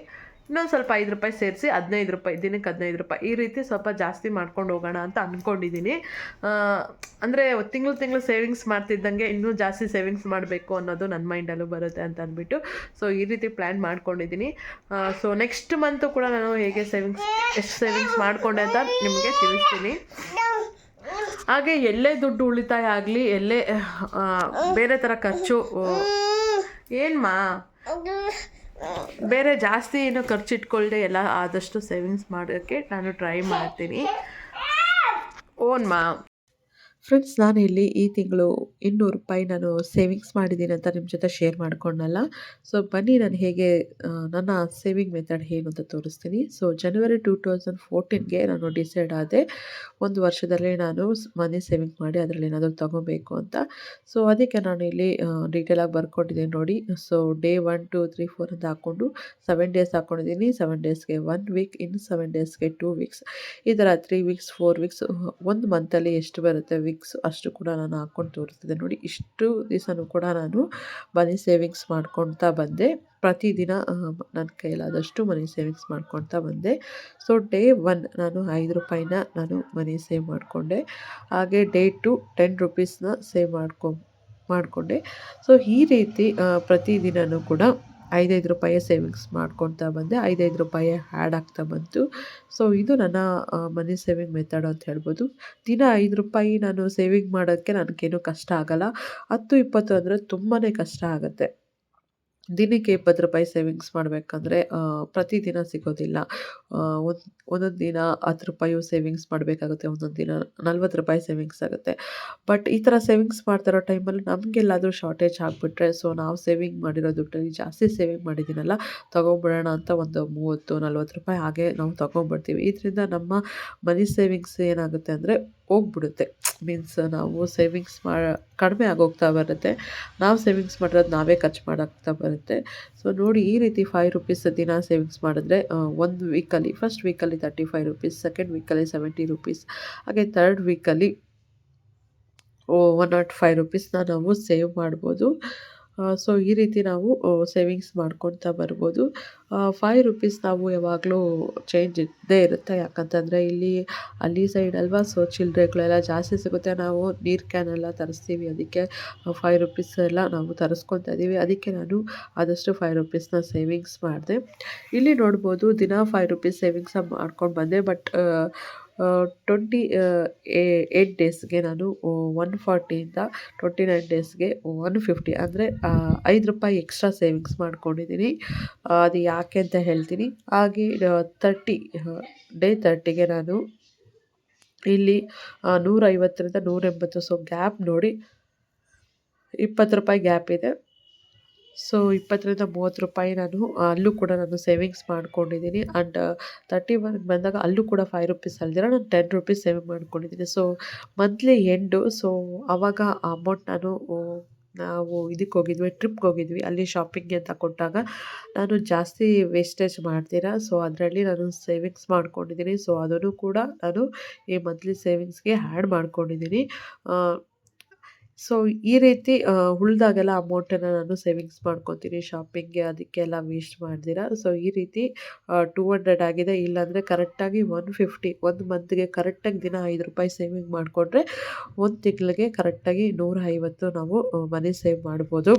ಇನ್ನೊಂದು ಸ್ವಲ್ಪ ಐದು ರೂಪಾಯಿ ಸೇರಿಸಿ ಹದಿನೈದು ರೂಪಾಯಿ, ದಿನಕ್ಕೆ ಹದಿನೈದು ರೂಪಾಯಿ ಈ ರೀತಿ ಸ್ವಲ್ಪ ಜಾಸ್ತಿ ಮಾಡ್ಕೊಂಡು ಹೋಗೋಣ ಅಂತ ಅಂದ್ಕೊಂಡಿದ್ದೀನಿ ಅಂದರೆ ತಿಂಗಳು ತಿಂಗಳು ಸೇವಿಂಗ್ಸ್ ಮಾಡ್ತಿದ್ದಂಗೆ ಇನ್ನೂ ಜಾಸ್ತಿ ಸೇವಿಂಗ್ಸ್ ಮಾಡಬೇಕು ಅನ್ನೋದು ನನ್ನ ಮೈಂಡಲ್ಲೂ ಬರುತ್ತೆ ಅಂತ ಅಂದ್ಬಿಟ್ಟು ಸೊ ಈ ರೀತಿ ಪ್ಲ್ಯಾನ್ ಮಾಡ್ಕೊಂಡಿದ್ದೀನಿ ಸೊ ನೆಕ್ಸ್ಟ್ ಮಂತು ಕೂಡ ನಾನು ಹೇಗೆ ಸೇವಿಂಗ್ಸ್ ಎಷ್ಟು ಸೇವಿಂಗ್ಸ್ ಮಾಡಿಕೊಂಡೆ ಅಂತ ನಿಮಗೆ ತಿಳಿಸ್ತೀನಿ. ಹಾಗೆ ಎಲ್ಲೇ ದುಡ್ಡು ಉಳಿತಾಯ ಆಗಲಿ, ಎಲ್ಲೇ ಬೇರೆ ಥರ ಖರ್ಚು ಏನ್ಮಾ? ಬೇರೆ ಜಾಸ್ತಿ ಏನು ಖರ್ಚು ಇಟ್ಕೊಳ್ಳದೆ ಎಲ್ಲ ಆದಷ್ಟು ಸೇವಿಂಗ್ಸ್ ಮಾಡೋಕ್ಕೆ ನಾನು ಟ್ರೈ ಮಾಡ್ತೀನಿ. ಓನ್ಮಾ? ಫ್ರೆಂಡ್ಸ್ ನಾನು ಇಲ್ಲಿ ಈ ತಿಂಗಳು ಇನ್ನೂರು ರೂಪಾಯಿ ನಾನು ಸೇವಿಂಗ್ಸ್ ಮಾಡಿದ್ದೀನಿ ಅಂತ ನಿಮ್ಮ ಜೊತೆ ಶೇರ್ ಮಾಡ್ಕೊಂಡಲ್ಲ. ಸೊ ಬನ್ನಿ ನಾನು ಹೇಗೆ ನನ್ನ ಸೇವಿಂಗ್ ಮೆಥಡ್ ಏನು ಅಂತ ತೋರಿಸ್ತೀನಿ. ಸೊ ಜನವರಿ ಟೂ ತೌಸಂಡ್ ಫೋರ್ಟೀನ್ಗೆ ನಾನು ಡಿಸೈಡ್ ಆದೆ, ಒಂದು ವರ್ಷದಲ್ಲಿ ನಾನು ಮನಿ ಸೇವಿಂಗ್ ಮಾಡಿ ಅದರಲ್ಲಿ ಏನಾದರೂ ತೊಗೋಬೇಕು ಅಂತ. ಸೊ ಅದಕ್ಕೆ ನಾನು ಇಲ್ಲಿ ಡೀಟೇಲಾಗಿ ಬರ್ಕೊಂಡಿದ್ದೀನಿ ನೋಡಿ. So day one two three four ಅಂತ ಹಾಕ್ಕೊಂಡು ಸೆವೆನ್ ಡೇಸ್ ಹಾಕ್ಕೊಂಡಿದ್ದೀನಿ ಸೆವೆನ್ ಡೇಸ್ಗೆ ಒನ್ ವೀಕ್ ಇನ್ನು ಸೆವೆನ್ ಡೇಸ್ಗೆ ಟೂ ವೀಕ್ಸ್ ಈ ಥರ ತ್ರೀ ವೀಕ್ಸ್ ಫೋರ್ ವೀಕ್ಸ್ ಒಂದು ಮಂತಲ್ಲಿ ಎಷ್ಟು ಬರುತ್ತೆ ವೀಕ್ಸ್ ಅಷ್ಟು ಕೂಡ ನಾನು ಹಾಕ್ಕೊಂಡು ತೋರಿಸ್ತಿದ್ದೆ. ನೋಡಿ, ಇಷ್ಟು ದಿವಸನೂ ಕೂಡ ನಾನು ಮನಿ ಸೇವಿಂಗ್ಸ್ ಮಾಡ್ಕೊಳ್ತಾ ಬಂದೆ. ಪ್ರತಿದಿನ ನನ್ನ ಕೈಲಾದಷ್ಟು ಮನಿ ಸೇವಿಂಗ್ಸ್ ಮಾಡ್ಕೊಳ್ತಾ ಬಂದೆ. ಸೊ ಡೇ ಒನ್ ನಾನು ಐದು ರೂಪಾಯಿನ ನಾನು ಮನಿ ಸೇವ್ ಮಾಡಿಕೊಂಡೆ. ಹಾಗೆ ಡೇ ಟು ಟೆನ್ ರುಪೀಸ್ನ ಸೇವ್ ಮಾಡ್ಕೊ, ಮಾಡಿಕೊಂಡೆ. ಸೊ ಈ ರೀತಿ ಪ್ರತಿದಿನವೂ ಕೂಡ ಐದೈದು ರೂಪಾಯಿ ಸೇವಿಂಗ್ಸ್ ಮಾಡ್ಕೊತಾ ಬಂದೆ. ಐದೈದು ರೂಪಾಯಿ ಆ್ಯಡ್ ಆಗ್ತಾ ಬಂತು. ಸೊ ಇದು ನನ್ನ ಮನಿ ಸೇವಿಂಗ್ ಮೆಥಡ್ ಅಂತ ಹೇಳ್ಬೋದು. ದಿನ ಐದು ರೂಪಾಯಿ ನಾನು ಸೇವಿಂಗ್ ಮಾಡೋಕ್ಕೆ ನನಗೇನು ಕಷ್ಟ ಆಗಲ್ಲ. ಹತ್ತು, ಇಪ್ಪತ್ತು ಅಂದರೆ ತುಂಬಾ ಕಷ್ಟ ಆಗುತ್ತೆ. ದಿನಕ್ಕೆ ಇಪ್ಪತ್ತು ರೂಪಾಯಿ ಸೇವಿಂಗ್ಸ್ ಮಾಡಬೇಕಂದ್ರೆ ಪ್ರತಿದಿನ ಸಿಗೋದಿಲ್ಲ. ಒಂದು, ಒಂದೊಂದು ದಿನ ಹತ್ತು ರೂಪಾಯಿ ಸೇವಿಂಗ್ಸ್ ಮಾಡಬೇಕಾಗುತ್ತೆ, ಒಂದೊಂದು ದಿನ ನಲ್ವತ್ತು ರೂಪಾಯಿ ಸೇವಿಂಗ್ಸ್ ಆಗುತ್ತೆ. ಬಟ್ ಈ ಥರ ಸೇವಿಂಗ್ಸ್ ಮಾಡ್ತಿರೋ ಟೈಮಲ್ಲಿ ನಮಗೆಲ್ಲಾದರೂ ಶಾರ್ಟೇಜ್ ಆಗಿಬಿಟ್ರೆ ಸೊ ನಾವು ಸೇವಿಂಗ್ ಮಾಡಿರೋ ದುಡ್ಡಲ್ಲಿ ಜಾಸ್ತಿ ಸೇವಿಂಗ್ ಮಾಡಿದ್ದೀನಲ್ಲ ತೊಗೊಂಬಿಡೋಣ ಅಂತ ಒಂದು ಮೂವತ್ತು, ನಲ್ವತ್ತು ರೂಪಾಯಿ ಹಾಗೆ ನಾವು ತೊಗೊಂಬಿಡ್ತೀವಿ ಇದರಿಂದ ನಮ್ಮ ಮನಿ ಸೇವಿಂಗ್ಸ್ ಏನಾಗುತ್ತೆ ಅಂದರೆ ಹೋಗ್ಬಿಡುತ್ತೆ. ಮೀನ್ಸ್ ನಾವು ಸೇವಿಂಗ್ಸ್ ಮಾ ಕಡಿಮೆ ಆಗೋಗ್ತಾ ಬರುತ್ತೆ. ನಾವು ಸೇವಿಂಗ್ಸ್ ಮಾಡಿರೋದು ನಾವೇ ಖರ್ಚು ಮಾಡೋಕ್ತಾ ಬರುತ್ತೆ. ಸೊ ನೋಡಿ ಈ ರೀತಿ ಫೈವ್ ರುಪೀಸ್ ದಿನ ಸೇವಿಂಗ್ಸ್ ಮಾಡಿದ್ರೆ ಒಂದು ವೀಕಲ್ಲಿ ಫಸ್ಟ್ ವೀಕಲ್ಲಿ ತರ್ಟಿ ಫೈವ್ ರುಪೀಸ್ ಸೆಕೆಂಡ್ ವೀಕಲ್ಲಿ ಸೆವೆಂಟಿ ರುಪೀಸ್ ಹಾಗೆ ತರ್ಡ್ ವೀಕಲ್ಲಿ ಒನ್ ನಾಟ್ ಫೈವ್ ರುಪೀಸ್ನ ನಾವು ಸೇವ್ ಮಾಡ್ಬೋದು. ಸೊ ಈ ರೀತಿ ನಾವು ಸೇವಿಂಗ್ಸ್ ಮಾಡ್ಕೊಳ್ತಾ ಬರ್ಬೋದು. ಫೈವ್ ರುಪೀಸ್ ನಾವು ಯಾವಾಗಲೂ ಚೇಂಜ್ ಇದ್ದೇ ಇರುತ್ತೆ. ಯಾಕಂತಂದರೆ ಇಲ್ಲಿ, ಅಲ್ಲಿ ಸೈಡ್ ಅಲ್ವಾ ಸೊ ಚಿಲ್ಲರೆಗಳೆಲ್ಲ ಜಾಸ್ತಿ ಸಿಗುತ್ತೆ. ನಾವು ನೀರು ಕ್ಯಾನ್ ಎಲ್ಲ ತರಿಸ್ತೀವಿ. ಅದಕ್ಕೆ ಫೈವ್ ರುಪೀಸ್ ಎಲ್ಲ ನಾವು ತರಿಸ್ಕೊತಾ ಇದ್ದೀವಿ ಅದಕ್ಕೆ ನಾನು ಆದಷ್ಟು ಫೈವ್ ರುಪೀಸ್ನ ಸೇವಿಂಗ್ಸ್ ಮಾಡಿದೆ. ಇಲ್ಲಿ ನೋಡ್ಬೋದು ದಿನ ಫೈವ್ ರುಪೀಸ್ ಸೇವಿಂಗ್ಸ್ ಮಾಡ್ಕೊಂಡು ಬಂದೆ. ಬಟ್ ಟ್ವೆಂಟಿ ಏಯ್ಟ್ ಡೇಸ್ಗೆ ನಾನು ಒನ್ ಫಾರ್ಟಿಯಿಂದ ಟ್ವೆಂಟಿ ನೈನ್ ಡೇಸ್ಗೆ ಒನ್ ಫಿಫ್ಟಿ ಅಂದರೆ ಐದು ರೂಪಾಯಿ ಎಕ್ಸ್ಟ್ರಾ ಸೇವಿಂಗ್ಸ್ ಮಾಡ್ಕೊಂಡಿದ್ದೀನಿ. ಅದು ಯಾಕೆ ಅಂತ ಹೇಳ್ತೀನಿ. ಹಾಗೆ ತರ್ಟಿ ಡೇ ತರ್ಟಿಗೆ ನಾನು ಇಲ್ಲಿ ನೂರೈವತ್ತರಿಂದ ನೂರೆಂಬತ್ತು ಸೊ ಗ್ಯಾಪ್ ನೋಡಿ, ಇಪ್ಪತ್ತು ರೂಪಾಯಿ ಗ್ಯಾಪ್ ಇದೆ. ಸೊ ಇಪ್ಪತ್ತರಿಂದ ಮೂವತ್ತು ರೂಪಾಯಿ ನಾನು ಅಲ್ಲೂ ಕೂಡ ನಾನು ಸೇವಿಂಗ್ಸ್ ಮಾಡ್ಕೊಂಡಿದ್ದೀನಿ. ಆ್ಯಂಡ್ ತರ್ಟಿ ಒನ್ಗೆ ಬಂದಾಗ ಅಲ್ಲೂ ಕೂಡ ಫೈವ್ ರುಪೀಸ್ ಅಲ್ದಿರ ನಾನು ಟೆನ್ ರುಪೀಸ್ ಸೇವ್ ಮಾಡ್ಕೊಂಡಿದ್ದೀನಿ. ಸೊ ಮಂತ್ಲಿ ಎಂಡು ಸೊ ಆವಾಗ ಆ ಅಮೌಂಟ್ ನಾನು ನಾವು ಇದಕ್ಕೆ ಹೋಗಿದ್ವಿ ಟ್ರಿಪ್ಗೆ ಹೋಗಿದ್ವಿ. ಅಲ್ಲಿ ಶಾಪಿಂಗ್ ಅಂತ ಕೊಟ್ಟಾಗ ನಾನು ಜಾಸ್ತಿ ವೇಸ್ಟೇಜ್ ಮಾಡ್ತೀರಾ? ಸೊ ಅದರಲ್ಲಿ ನಾನು ಸೇವಿಂಗ್ಸ್ ಮಾಡ್ಕೊಂಡಿದ್ದೀನಿ. ಸೊ ಅದನ್ನು ಕೂಡ ನಾನು ಈ ಮಂತ್ಲಿ ಸೇವಿಂಗ್ಸ್ಗೆ ಆ್ಯಡ್ ಮಾಡ್ಕೊಂಡಿದ್ದೀನಿ. ಸೊ ಈ ರೀತಿ ಉಳ್ದಾಗೆಲ್ಲ ಅಮೌಂಟನ್ನು ನಾನು ಸೇವಿಂಗ್ಸ್ ಮಾಡ್ಕೊತೀನಿ ಶಾಪಿಂಗ್ಗೆ ಅದಕ್ಕೆಲ್ಲ ವೇಸ್ಟ್ ಮಾಡ್ದಿರ. ಸೊ ಈ ರೀತಿ ಟೂ ಹಂಡ್ರೆಡ್ ಆಗಿದೆ. ಇಲ್ಲಾಂದರೆ ಕರೆಕ್ಟಾಗಿ ಒನ್ ಫಿಫ್ಟಿ ಒಂದು ಮಂತ್ಗೆ ಕರೆಕ್ಟಾಗಿ ದಿನ ಐದು ರೂಪಾಯಿ ಸೇವಿಂಗ್ ಮಾಡಿಕೊಂಡ್ರೆ, ಒಂದು ತಿಂಗಳಿಗೆ ಕರೆಕ್ಟಾಗಿ ನೂರ ಐವತ್ತು ನಾವು ಮನಿ ಸೇವ್ ಮಾಡ್ಬೋದು.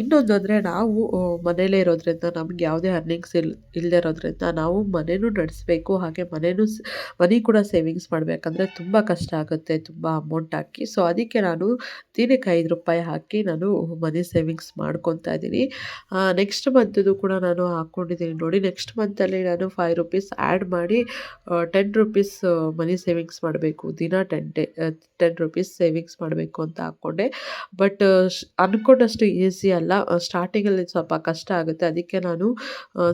ಇನ್ನೊಂದು ಅಂದರೆ ನಾವು ಮನೆಯಲ್ಲೇ ಇರೋದ್ರಿಂದ ನಮ್ಗೆ ಯಾವುದೇ ಅರ್ನಿಂಗ್ಸ್ ಇಲ್ ಇಲ್ಲದೆ ಇರೋದ್ರಿಂದ ನಾವು ಮನೆಯೂ ನಡೆಸಬೇಕು, ಹಾಗೆ ಮನೆಯೂ ಸ್, ಮನೆ ಕೂಡ ಸೇವಿಂಗ್ಸ್ ಮಾಡಬೇಕಂದ್ರೆ ತುಂಬ ಕಷ್ಟ ಆಗುತ್ತೆ, ತುಂಬ ಅಮೌಂಟ್ ಹಾಕಿ. ಸೊ ಅದಕ್ಕೆ ನಾನು ದಿನಕ್ಕೆ ಐದು ರೂಪಾಯಿ ಹಾಕಿ ನಾನು ಮನಿ ಸೇವಿಂಗ್ಸ್ ಮಾಡ್ಕೊತಾ ಇದ್ದೀನಿ. ನೆಕ್ಸ್ಟ್ ಮಂತದ್ದು ಕೂಡ ನಾನು ಹಾಕ್ಕೊಂಡಿದ್ದೀನಿ ನೋಡಿ ನೆಕ್ಸ್ಟ್ ಮಂತಲ್ಲಿ ನಾನು ಫೈವ್ ರುಪೀಸ್ ಆ್ಯಡ್ ಮಾಡಿ ಟೆನ್ ರುಪೀಸ್ ಮನಿ ಸೇವಿಂಗ್ಸ್ ಮಾಡಬೇಕು, ದಿನ ಟೆನ್ ಟೆ ಟೆನ್ ರುಪೀಸ್ ಸೇವಿಂಗ್ಸ್ ಮಾಡಬೇಕು ಅಂತ ಹಾಕ್ಕೊಂಡೆ ಬಟ್ ಅಂದ್ಕೊಂಡಷ್ಟು ಈಸಿ ಅಲ್ಲ. ಸ್ಟಾರ್ಟಿಂಗಲ್ಲಿ ಸ್ವಲ್ಪ ಕಷ್ಟ ಆಗುತ್ತೆ. ಅದಕ್ಕೆ ನಾನು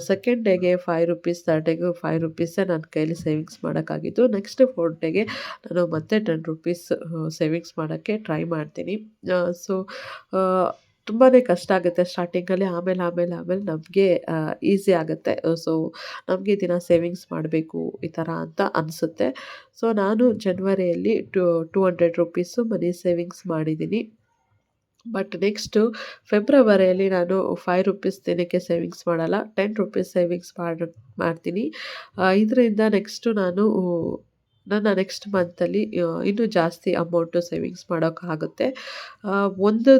ಸೆಕೆಂಡ್ ಡೇಗೆ ಫೈವ್ ರುಪೀಸ್ ತರ್ಡ್ ಡೇಗೆ ಫೈವ್ ರುಪೀಸೇ ನನ್ನ ಕೈಯಲ್ಲಿ ಸೇವಿಂಗ್ಸ್ ಮಾಡೋಕ್ಕಾಗಿದ್ದು. ನೆಕ್ಸ್ಟ್ ಫೋರ್ ಡೇಗೆ ನಾನು ಮತ್ತೆ ಟೆನ್ ರುಪೀಸ್ ಸೇವಿಂಗ್ಸ್ ಮಾಡೋಕ್ಕೆ ಟ್ರೈ ಮಾಡ್ತೀನಿ. ಸೊ ತುಂಬಾ ಕಷ್ಟ ಆಗುತ್ತೆ ಸ್ಟಾರ್ಟಿಂಗಲ್ಲಿ ಆಮೇಲೆ ಆಮೇಲೆ ಆಮೇಲೆ ನಮಗೆ ಈಸಿ ಆಗುತ್ತೆ. ಸೊ ನಮಗೆ ದಿನ ಸೇವಿಂಗ್ಸ್ ಮಾಡಬೇಕು ಈ ಥರ ಅಂತ ಅನಿಸುತ್ತೆ. ಸೊ ನಾನು ಜನ್ವರಿಯಲ್ಲಿ two two hundred rupees money savings ಮಾಡಿದ್ದೀನಿ. ಬಟ್ ನೆಕ್ಸ್ಟು ಫೆಬ್ರವರಿಯಲ್ಲಿ ನಾನು ಫೈವ್ ರುಪೀಸ್ ದಿನಕ್ಕೆ ಸೇವಿಂಗ್ಸ್ ಮಾಡಲ್ಲ ಟೆನ್ ರುಪೀಸ್ ಸೇವಿಂಗ್ಸ್ ಮಾಡಿ, ಮಾಡ್ತೀನಿ. ಇದರಿಂದ ನೆಕ್ಸ್ಟು ನಾನು, ನನ್ನ ನೆಕ್ಸ್ಟ್ ಮಂತಲ್ಲಿ ಇನ್ನೂ ಜಾಸ್ತಿ ಅಮೌಂಟು ಸೇವಿಂಗ್ಸ್ ಮಾಡೋಕ್ಕಾಗುತ್ತೆ ಒಂದು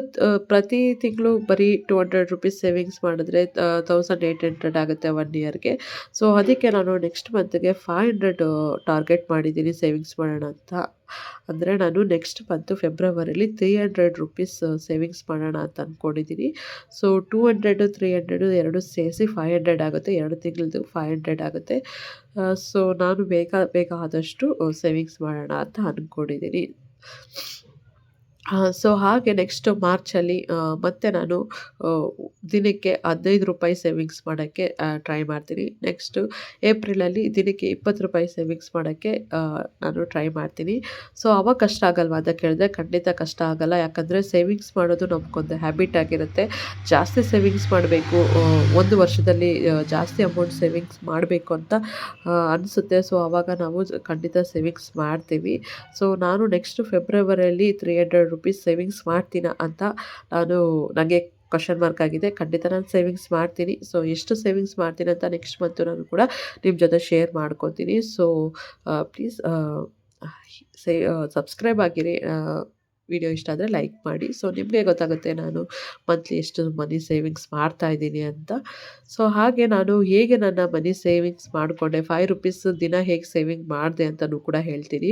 ಪ್ರತಿ ತಿಂಗಳು ಬರೀ ಟು ಹಂಡ್ರೆಡ್ ರುಪೀಸ್ ಸೇವಿಂಗ್ಸ್ ಮಾಡಿದ್ರೆ ತೌಸಂಡ್ ಏಯ್ಟ್ ಹಂಡ್ರೆಡ್ ಆಗುತ್ತೆ ಒನ್ ಇಯರ್ಗೆ ಸೊ ಅದಕ್ಕೆ ನಾನು ನೆಕ್ಸ್ಟ್ ಮಂತ್ಗೆ ಫೈವ್ ಹಂಡ್ರೆಡ್ ಟಾರ್ಗೆಟ್ ಮಾಡಿದ್ದೀನಿ ಸೇವಿಂಗ್ಸ್ ಮಾಡೋಣ ಅಂತ. ಅಂದರೆ ನಾನು ನೆಕ್ಸ್ಟ್ ಮಂತು ಫೆಬ್ರವರಿಲಿ ತ್ರೀ ಹಂಡ್ರೆಡ್ ರುಪೀಸ್ ಸೇವಿಂಗ್ಸ್ ಮಾಡೋಣ ಅಂತ ಅಂದ್ಕೊಂಡಿದ್ದೀನಿ so two hundred three hundred ಎರಡು ಸೇರಿಸಿ ಫೈವ್ ಹಂಡ್ರೆಡ್ ಆಗುತ್ತೆ. ಎರಡು ತಿಂಗಳದು ಫೈವ್ ಹಂಡ್ರೆಡ್ ಆಗುತ್ತೆ. ಸೊ ನಾನು ಬೇಕಾ, ಬೇಕಾದಷ್ಟು ಸೇವಿಂಗ್ಸ್ ಮಾಡೋಣ ಅಂತ ಅಂದ್ಕೊಂಡಿದ್ದೀನಿ ಸೊ ಹಾಗೆ ನೆಕ್ಸ್ಟ್ ಮಾರ್ಚಲ್ಲಿ ಮತ್ತೆ ನಾನು ದಿನಕ್ಕೆ ಹದಿನೈದು ರೂಪಾಯಿ ಸೇವಿಂಗ್ಸ್ ಮಾಡೋಕ್ಕೆ ಟ್ರೈ ಮಾಡ್ತೀನಿ. ನೆಕ್ಸ್ಟು ಏಪ್ರಿಲಲ್ಲಿ ದಿನಕ್ಕೆ ಇಪ್ಪತ್ತು ರೂಪಾಯಿ ಸೇವಿಂಗ್ಸ್ ಮಾಡೋಕ್ಕೆ ನಾನು ಟ್ರೈ ಮಾಡ್ತೀನಿ. ಸೊ ಅವಾಗ ಕಷ್ಟ ಆಗಲ್ವಾ ಅಂತ ಕೇಳಿದ್ರೆ ಖಂಡಿತ ಕಷ್ಟ ಆಗಲ್ಲ. ಯಾಕಂದರೆ ಸೇವಿಂಗ್ಸ್ ಮಾಡೋದು ನಮಗೊಂದು ಹ್ಯಾಬಿಟ್ ಆಗಿರುತ್ತೆ. ಜಾಸ್ತಿ ಸೇವಿಂಗ್ಸ್ ಮಾಡಬೇಕು ಒಂದು ವರ್ಷದಲ್ಲಿ ಜಾಸ್ತಿ ಅಮೌಂಟ್ ಸೇವಿಂಗ್ಸ್ ಮಾಡಬೇಕು ಅಂತ ಅನಿಸುತ್ತೆ. ಸೊ ಆವಾಗ ನಾವು ಖಂಡಿತ ಸೇವಿಂಗ್ಸ್ ಮಾಡ್ತೀವಿ. ಸೊ ನಾನು ನೆಕ್ಸ್ಟ್ ಫೆಬ್ರವರಿಯಲ್ಲಿ ತ್ರೀ ಹಂಡ್ರೆಡ್ ರುಪೀಸ್ ಸೇವಿಂಗ್ಸ್ ಮಾಡ್ತೀನ ಅಂತ ನಾನು ನನಗೆ ಕ್ವಶನ್ ಮಾರ್ಕ್ ಆಗಿದೆ. ಖಂಡಿತ ನಾನು ಸೇವಿಂಗ್ಸ್ ಮಾಡ್ತೀನಿ. ಸೊ ಎಷ್ಟು ಸೇವಿಂಗ್ಸ್ ಮಾಡ್ತೀನಿ ಅಂತ ನೆಕ್ಸ್ಟ್ ಮಂತು ನಾನು ಕೂಡ ನಿಮ್ಮ ಜೊತೆ ಶೇರ್ ಮಾಡ್ಕೊತೀನಿ. ಸೊ ಪ್ಲೀಸ್ ಸೇ ಸಬ್ಸ್ಕ್ರೈಬ್ ಆಗಿರಿ. ವಿಡಿಯೋ ಇಷ್ಟ ಆದರೆ ಲೈಕ್ ಮಾಡಿ. ಸೊ ನಿಮಗೆ ಗೊತ್ತಾಗುತ್ತೆ ನಾನು ಮಂತ್ಲಿ ಎಷ್ಟು ಮನಿ ಸೇವಿಂಗ್ಸ್ ಮಾಡ್ತಾ ಇದ್ದೀನಿ ಅಂತ. ಸೊ ಹಾಗೆ ನಾನು ಹೇಗೆ ನನ್ನ ಮನಿ ಸೇವಿಂಗ್ಸ್ ಮಾಡಿಕೊಂಡೆ ಫೈವ್ ರುಪೀಸ್ ದಿನ ಹೇಗೆ ಸೇವಿಂಗ್ ಮಾಡಿದೆ ಅಂತಲೂ ಕೂಡ ಹೇಳ್ತೀನಿ.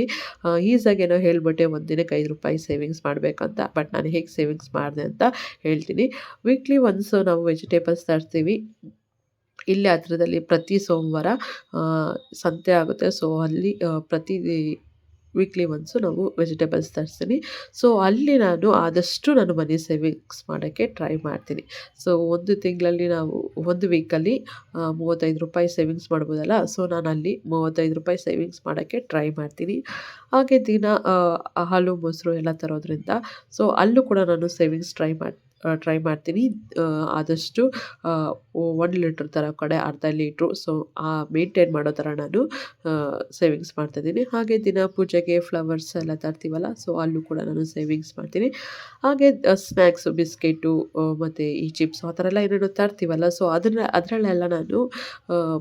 ಈಸಾಗೇನೋ ಹೇಳ್ಬಿಟ್ಟೆ ಒಂದು ದಿನಕ್ಕೆ ಐದು ರೂಪಾಯಿ ಸೇವಿಂಗ್ಸ್ ಮಾಡಬೇಕಂತ ಬಟ್ ನಾನು ಹೇಗೆ ಸೇವಿಂಗ್ಸ್ ಮಾಡಿದೆ ಅಂತ ಹೇಳ್ತೀನಿ. ವೀಕ್ಲಿ ಒನ್ಸ್ ನಾವು ವೆಜಿಟೇಬಲ್ಸ್ ತರ್ತೀವಿ. ಇಲ್ಲಿ ಹತ್ರದಲ್ಲಿ ಪ್ರತಿ ಸೋಮವಾರ ಸಂತೆ ಆಗುತ್ತೆ. ಸೊ ಅಲ್ಲಿ ಪ್ರತಿ ವೀಕ್ಲಿ ಒನ್ಸು ನಾವು ವೆಜಿಟೇಬಲ್ಸ್ ತರಿಸ್ತೀನಿ. ಸೊ ಅಲ್ಲಿ ನಾನು ಆದಷ್ಟು ನಾನು ಮನಿ ಸೇವಿಂಗ್ಸ್ ಮಾಡೋಕ್ಕೆ ಟ್ರೈ ಮಾಡ್ತೀನಿ. ಸೊ ಒಂದು ತಿಂಗಳಲ್ಲಿ ನಾವು, ಒಂದು ವೀಕಲ್ಲಿ ಮೂವತ್ತೈದು ರೂಪಾಯಿ ಸೇವಿಂಗ್ಸ್ ಮಾಡ್ಬೋದಲ್ಲ? ಸೊ ನಾನು ಅಲ್ಲಿ ಮೂವತ್ತೈದು ರೂಪಾಯಿ ಸೇವಿಂಗ್ಸ್ ಮಾಡೋಕ್ಕೆ ಟ್ರೈ ಮಾಡ್ತೀನಿ. ಹಾಗೆ ದಿನ ಹಾಲು, ಮೊಸರು ಎಲ್ಲ ತರೋದ್ರಿಂದ. ಸೊ ಅಲ್ಲೂ ಕೂಡ ನಾನು ಸೇವಿಂಗ್ಸ್ ಟ್ರೈ ಮಾಡಿ ಟ್ರೈ ಮಾಡ್ತೀನಿ ಆದಷ್ಟು ಒನ್ ಲೀಟ್ರ್ ಥರ ಕಡೆ ಅರ್ಧ ಲೀಟ್ರು ಸೊ ಆ ಮೇಂಟೈನ್ ಮಾಡೋ ಥರ ನಾನು ಸೇವಿಂಗ್ಸ್ ಮಾಡ್ತಾಯಿದ್ದೀನಿ ಹಾಗೆ ದಿನ ಪೂಜೆಗೆ ಫ್ಲವರ್ಸ್ ಎಲ್ಲ ತರ್ತೀವಲ್ಲ ಸೊ ಅಲ್ಲೂ ಕೂಡ ನಾನು ಸೇವಿಂಗ್ಸ್ ಮಾಡ್ತೀನಿ. ಹಾಗೆ ಸ್ನ್ಯಾಕ್ಸು ಬಿಸ್ಕೆಟು ಮತ್ತು ಈ ಚಿಪ್ಸ್ ಆ ಥರ ಎಲ್ಲ ಏನೇನೋ ತರ್ತೀವಲ್ಲ ಸೊ ಅದನ್ನು ಅದರಲ್ಲೆಲ್ಲ ನಾನು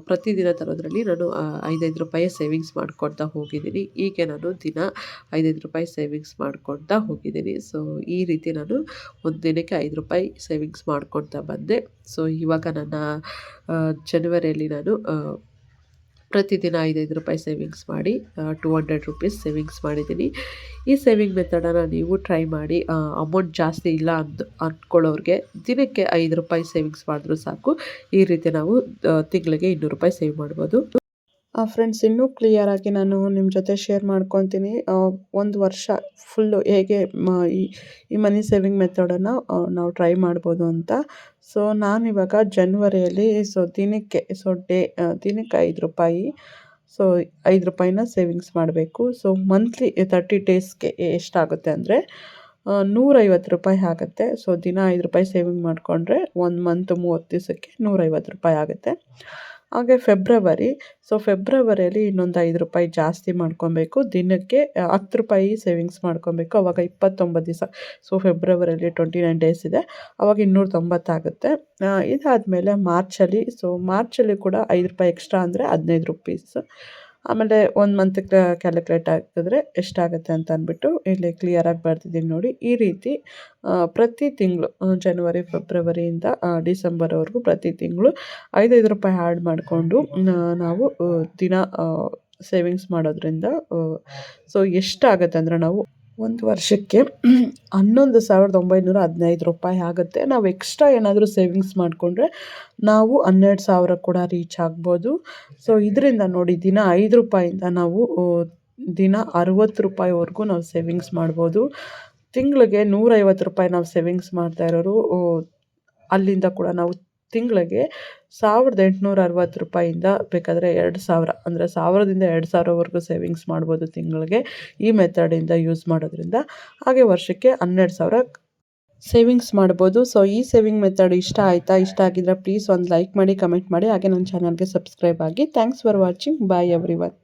ಪ್ರತಿದಿನ ತರೋದ್ರಲ್ಲಿ ನಾನು ಐದೈದು ರೂಪಾಯಿ ಸೇವಿಂಗ್ಸ್ ಮಾಡ್ಕೊಳ್ತಾ ಹೋಗಿದ್ದೀನಿ. ಹೀಗೆ ನಾನು ದಿನ ಐದೈದು ರೂಪಾಯಿ ಸೇವಿಂಗ್ಸ್ ಮಾಡ್ಕೊಳ್ತಾ ಹೋಗಿದ್ದೀನಿ. ಸೊ ಈ ರೀತಿ ನಾನು ಒಂದು ದಿನಕ್ಕೆ ಐದು ರೂಪಾಯಿ ಸೇವಿಂಗ್ಸ್ ಮಾಡ್ಕೊಳ್ತಾ ಬಂದೆ. ಸೊ ಇವಾಗ ನನ್ನ ಜನವರಿಯಲ್ಲಿ ನಾನು ಪ್ರತಿದಿನ ಐದೈದು ರೂಪಾಯಿ ಸೇವಿಂಗ್ಸ್ ಮಾಡಿ ಟೂ ಹಂಡ್ರೆಡ್ ರುಪೀಸ್ ಸೇವಿಂಗ್ಸ್ ಮಾಡಿದ್ದೀನಿ. ಈ ಸೇವಿಂಗ್ ಮೆಥಡನ್ನು ನೀವು ಟ್ರೈ ಮಾಡಿ ಅಮೌಂಟ್ ಜಾಸ್ತಿ ಇಲ್ಲ ಅಂದ್ ಅಂದ್ಕೊಳ್ಳೋರಿಗೆ ದಿನಕ್ಕೆ ಐದು ರೂಪಾಯಿ ಸೇವಿಂಗ್ಸ್ ಮಾಡಿದ್ರೂ ಸಾಕು. ಈ ರೀತಿ ನಾವು ತಿಂಗಳಿಗೆ ಇನ್ನೂರು ರೂಪಾಯಿ ಸೇವ್ ಮಾಡ್ಬೋದು. ಫ್ರೆಂಡ್ಸ್ ಇನ್ನೂ ಕ್ಲಿಯರಾಗಿ ನಾನು ನಿಮ್ಮ ಜೊತೆ ಶೇರ್ ಮಾಡ್ಕೊತೀನಿ. ಒಂದು ವರ್ಷ ಫುಲ್ಲು ಹೇಗೆ ಈ ಮನಿ ಸೇವಿಂಗ್ ಮೆಥಡನ್ನು ನಾವು ಟ್ರೈ ಮಾಡ್ಬೋದು ಅಂತ. ಸೊ ಇವಾಗ ಜನ್ವರಿಯಲ್ಲಿ ಸೊ ದಿನಕ್ಕೆ ಸೊ ಡೇ ದಿನಕ್ಕೆ ಐದು ರೂಪಾಯಿ ಸೊ ಐದು ರೂಪಾಯಿನ ಸೇವಿಂಗ್ಸ್ ಮಾಡಬೇಕು. ಸೊ ಮಂತ್ಲಿ ತರ್ಟಿ ಡೇಸ್ಗೆ ಎಷ್ಟಾಗುತ್ತೆ ಅಂದರೆ ನೂರೈವತ್ತು ರೂಪಾಯಿ ಆಗುತ್ತೆ. ಸೊ ದಿನ ಐದು ರೂಪಾಯಿ ಸೇವಿಂಗ್ ಮಾಡಿಕೊಂಡ್ರೆ, ಒಂದು ಮಂತ್ ಮೂವತ್ತು ದಿವಸಕ್ಕೆ ನೂರೈವತ್ತು ರೂಪಾಯಿ ಆಗುತ್ತೆ. ಹಾಗೆ ಫೆಬ್ರವರಿ ಸೊ ಫೆಬ್ರವರಿಯಲ್ಲಿ ಇನ್ನೊಂದು ಐದು ರೂಪಾಯಿ ಜಾಸ್ತಿ ಮಾಡ್ಕೊಬೇಕು. ದಿನಕ್ಕೆ ಹತ್ತು ರೂಪಾಯಿ ಸೇವಿಂಗ್ಸ್ ಮಾಡ್ಕೊಬೇಕು. ಅವಾಗ ಇಪ್ಪತ್ತೊಂಬತ್ತು ದಿವಸ. ಸೊ ಫೆಬ್ರವರಿಯಲ್ಲಿ ಟ್ವೆಂಟಿ ನೈನ್ ಡೇಸ್ ಇದೆ. ಅವಾಗ ಇನ್ನೂರ ತೊಂಬತ್ತಾಗುತ್ತೆ ಇದಾದಮೇಲೆ ಮಾರ್ಚಲ್ಲಿ ಸೊ ಮಾರ್ಚಲ್ಲಿ ಕೂಡ ಐದು ರೂಪಾಯಿ ಎಕ್ಸ್ಟ್ರಾ ಅಂದರೆ ಹದಿನೈದು ರುಪೀಸ್ ಆಮೇಲೆ ಒಂದು ಮಂತ್ ಕ್ಯಾಲ್ಕುಲೇಟ್ ಹಾಕಿದ್ರೆ ಎಷ್ಟಾಗುತ್ತೆ ಅಂತ ಅಂದ್ಬಿಟ್ಟು ಇಲ್ಲಿ ಕ್ಲಿಯರಾಗಿ ಬರ್ತಿದ್ದೀನಿ ನೋಡಿ. ಈ ರೀತಿ ಪ್ರತಿ ತಿಂಗಳು ಜನವರಿ ಫೆಬ್ರವರಿಯಿಂದ ಡಿಸೆಂಬರ್ವರೆಗೂ ಪ್ರತಿ ತಿಂಗಳು ಐದೈದು ರೂಪಾಯಿ ಆ್ಯಡ್ ಮಾಡಿಕೊಂಡು ನಾವು ದಿನ ಸೇವಿಂಗ್ಸ್ ಮಾಡೋದ್ರಿಂದ ಸೊ ಎಷ್ಟಾಗುತ್ತೆ ಅಂದರೆ ನಾವು ಒಂದು ವರ್ಷಕ್ಕೆ ಹನ್ನೊಂದು ಸಾವಿರದ ಒಂಬೈನೂರ ಹದಿನೈದು ರೂಪಾಯಿ ಆಗುತ್ತೆ. ನಾವು ಎಕ್ಸ್ಟ್ರಾ ಏನಾದರೂ ಸೇವಿಂಗ್ಸ್ ಮಾಡಿಕೊಂಡ್ರೆ ನಾವು ಹನ್ನೆರಡು ಸಾವಿರ ಕೂಡ ರೀಚ್ ಆಗ್ಬೋದು. ಸೊ ಇದರಿಂದ ನೋಡಿ ದಿನ ಐದು ರೂಪಾಯಿಂದ ನಾವು ದಿನ ಅರುವತ್ತು ರೂಪಾಯಿವರೆಗೂ ನಾವು ಸೇವಿಂಗ್ಸ್ ಮಾಡ್ಬೋದು. ತಿಂಗಳಿಗೆ ನೂರೈವತ್ತು ರೂಪಾಯಿ ನಾವು ಸೇವಿಂಗ್ಸ್ ಮಾಡ್ತಾ ಇರೋರು ಅಲ್ಲಿಂದ ಕೂಡ ನಾವು ತಿಂಗಳಿಗೆ ಸಾವಿರದ ಎಂಟುನೂರ ಅರವತ್ತು ರೂಪಾಯಿಂದ ಬೇಕಾದರೆ ಎರಡು ಸಾವಿರ, ಅಂದರೆ ಸಾವಿರದಿಂದ ಎರಡು ಸಾವಿರವರೆಗೂ ಸೇವಿಂಗ್ಸ್ ಮಾಡ್ಬೋದು ತಿಂಗಳಿಗೆ ಈ ಮೆಥಡಿಂದ ಯೂಸ್ ಮಾಡೋದ್ರಿಂದ. ಹಾಗೆ ವರ್ಷಕ್ಕೆ ಹನ್ನೆರಡು ಸಾವಿರ ಸೇವಿಂಗ್ಸ್ ಮಾಡ್ಬೋದು. ಸೊ ಈ ಸೇವಿಂಗ್ ಮೆಥಡ್ ಇಷ್ಟ ಆಯಿತಾ? ಇಷ್ಟ ಆಗಿದ್ರೆ ಪ್ಲೀಸ್ ಒಂದು ಲೈಕ್ ಮಾಡಿ ಕಮೆಂಟ್ ಮಾಡಿ. ಹಾಗೆ ನನ್ನ ಚಾನಲ್ಗೆ ಸಬ್ಸ್ಕ್ರೈಬ್ ಆಗಿ. Thanks for watching bye everyone